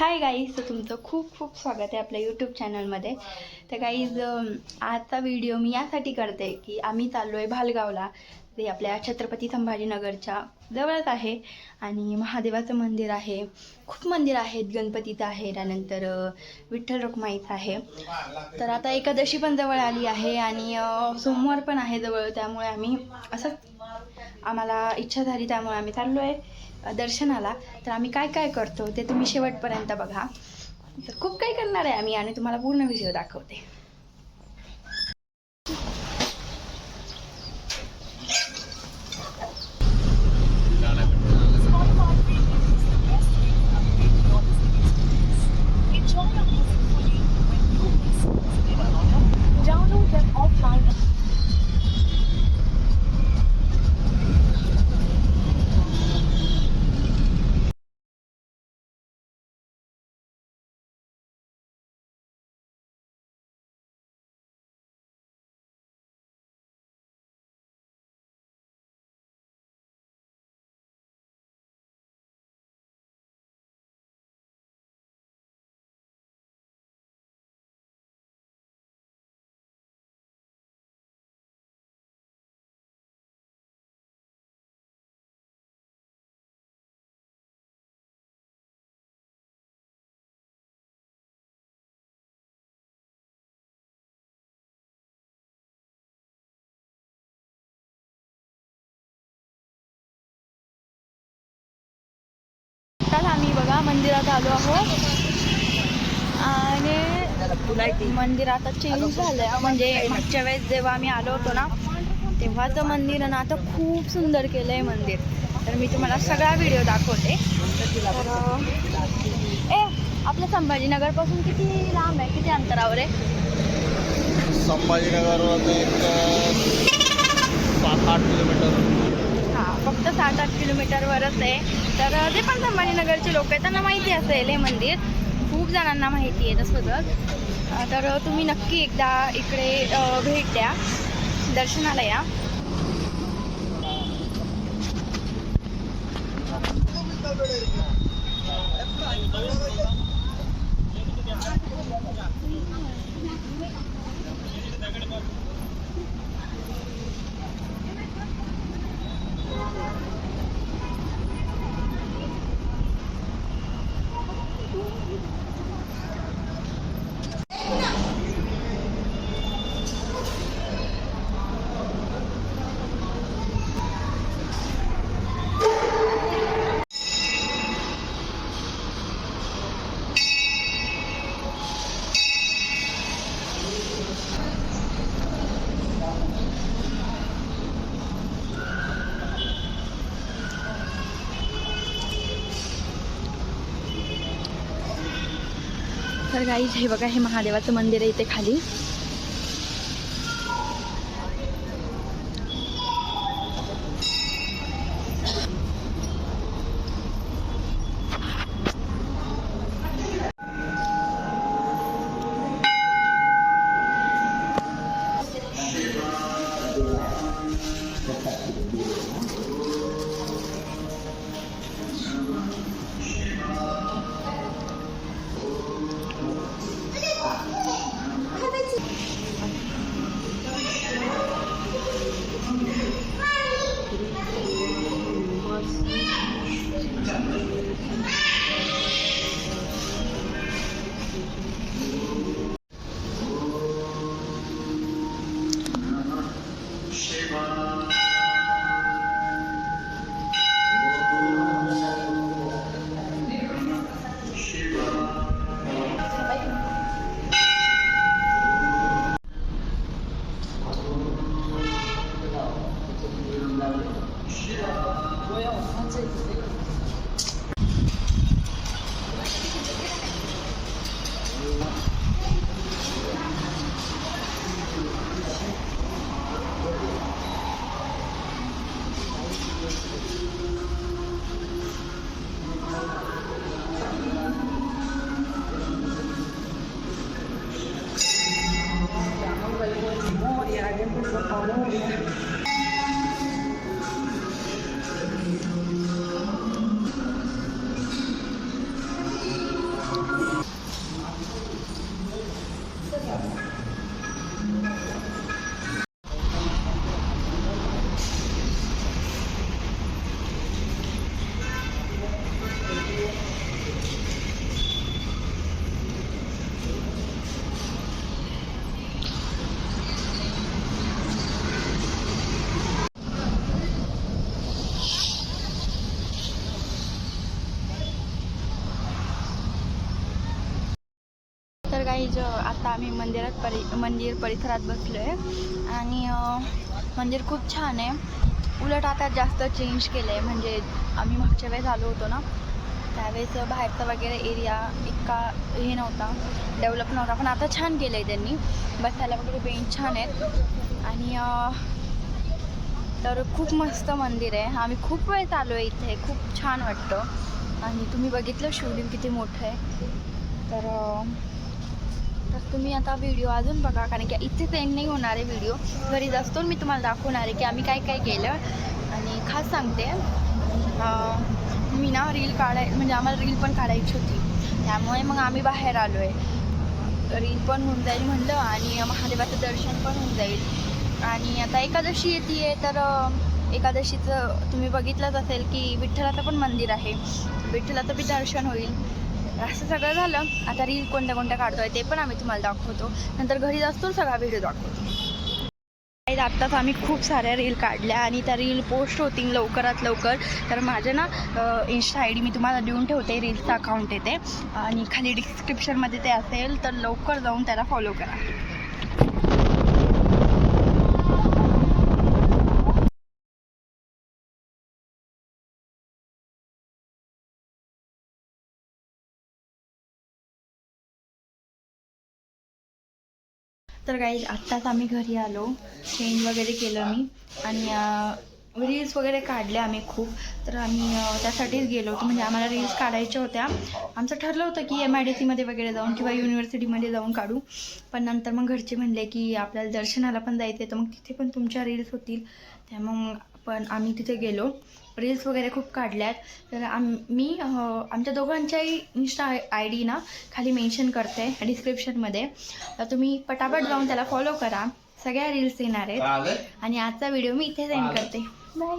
Hi guys तर तुमचं खूप खूप स्वागत आहे आपल्या यूट्यूब चॅनलमध्ये तर गाईज आजचा व्हिडिओ मी यासाठी करते की आम्ही चाललो आहे भालगावला. ते आपल्या छत्रपती संभाजीनगरच्या जवळच आहे आणि महादेवाचं मंदिर आहे. खूप मंदिर आहेत गणपतीचं आहे त्यानंतर विठ्ठल रुक्माईचं आहे. तर आता एकादशी पण जवळ आली आहे आणि सोमवार पण आहे जवळ त्यामुळे आम्ही असंच आम्हाला इच्छा झाली त्यामुळे आम्ही चाललो आहे दर्शनाला तर आम्ही काय काय करतो ते तुम्ही शेवटपर्यंत बघा. तर खूप काही करणार आहे आम्ही आणि तुम्हाला पूर्ण व्हिडिओ दाखवते. आताच आम्ही बघा मंदिरात आलो आहोत. आणि मंदिर आता चेंज झालंय. म्हणजे मागच्या वेळेस जेव्हा आम्ही आलो होतो ना तेव्हाचं मंदिर ना आता खूप सुंदर केलंय मंदिर. तर मी तुम्हाला सगळा व्हिडिओ दाखवते. ए आपल्या संभाजीनगरपासून किती लांब आहे? किती अंतरावर आहे? संभाजीनगरवर एक सात आठ किलोमीटर. फक्त सात आठ किलोमीटरवरच आहे. तर जे पण संभाजीनगरचे लोक आहेत त्यांना माहिती असेल हे मंदिर. खूप जणांना माहिती आहे तसंच तर तुम्ही नक्की एकदा इकडे भेट द्या. दर्शनाला या. तर गाईज हे बघा हे महादेवाचं मंदिर आहे इथे खाली. 好用 तर काही ज आता आम्ही मंदिरात परि मंदिर परिसरात बसलो आहे आणि मंदिर खूप छान आहे. उलट आता जास्त चेंज केलं आहे म्हणजे आम्ही मागच्या वेळेस आलो होतो ना त्यावेळेस बाहेरचा वगैरे एरिया इतका हे नव्हता डेव्हलप नव्हता. पण आता छान केलं आहे त्यांनी बसायला वगैरे बेंच छान आहेत. आणि तर खूप मस्त मंदिर आहे. आम्ही खूप वेळ आलो आहे इथे. खूप छान वाटतं. आणि तुम्ही बघितलं शिवलिंग किती मोठं आहे. तर तर तुम्ही आता व्हिडिओ अजून बघा कारण की इथेच एंड नाही होणार आहे व्हिडिओ घरी जास्तून मी तुम्हाला दाखवणार आहे की आम्ही काय काय केलं. आणि खास सांगते मी ना रील काढाय म्हणजे आम्हाला रील पण काढायची होती. त्यामुळे मग आम्ही बाहेर आलो आहे रील पण होऊन जाईल म्हणलं आणि महादेवाचं दर्शन पण होऊन जाईल. आणि आता एकादशी येते आहे तर एकादशीचं तुम्ही बघितलंच असेल की विठ्ठलाचं पण मंदिर आहे. विठ्ठलाचं बी दर्शन होईल. असं सगळं झालं. आता रील कोणत्या कोणत्या काढतोय ते पण आम्ही तुम्हाला दाखवतो. नंतर घरी असतो सगळा व्हिडिओ दाखवतो. आत्ताच आम्ही खूप साऱ्या रील काढल्या आणि त्या रील पोस्ट होतील लवकरात लवकर. तर माझं ना इन्स्टा आय डी मी तुम्हाला देऊन ठेवते रील्सचं अकाउंट येते. आणि खाली डिस्क्रिप्शनमध्ये ते असेल तर लवकर जाऊन त्याला फॉलो करा. तर काही आत्ताच आम्ही घरी आलो. चेंज वगैरे केलं मी. आणि रील्स वगैरे काढले आम्ही खूप. तर आम्ही त्यासाठीच गेलो होतो. म्हणजे आम्हाला रील्स काढायच्या होत्या. आमचं ठरलं होतं की एम आय डी सीमध्ये वगैरे जाऊन किंवा युनिव्हर्सिटीमध्ये जाऊन काढू. पण नंतर मग घरचे म्हणले की आपल्याला दर्शनाला पण जायचं आहे तर मग तिथे पण तुमच्या रील्स होतील. त्या मग पण आम्ही तिथे गेलो. रील्स वगैरे खूप काढल्यात. तर आम मी आमच्या दोघांच्याही इन्स्टा आय डी ना खाली मेन्शन करते डिस्क्रिप्शनमध्ये तर तुम्ही पटापट जाऊन त्याला फॉलो करा. सगळ्या रील्स येणार आहेत. आणि आजचा व्हिडिओ मी इथे सेंड करते. बाय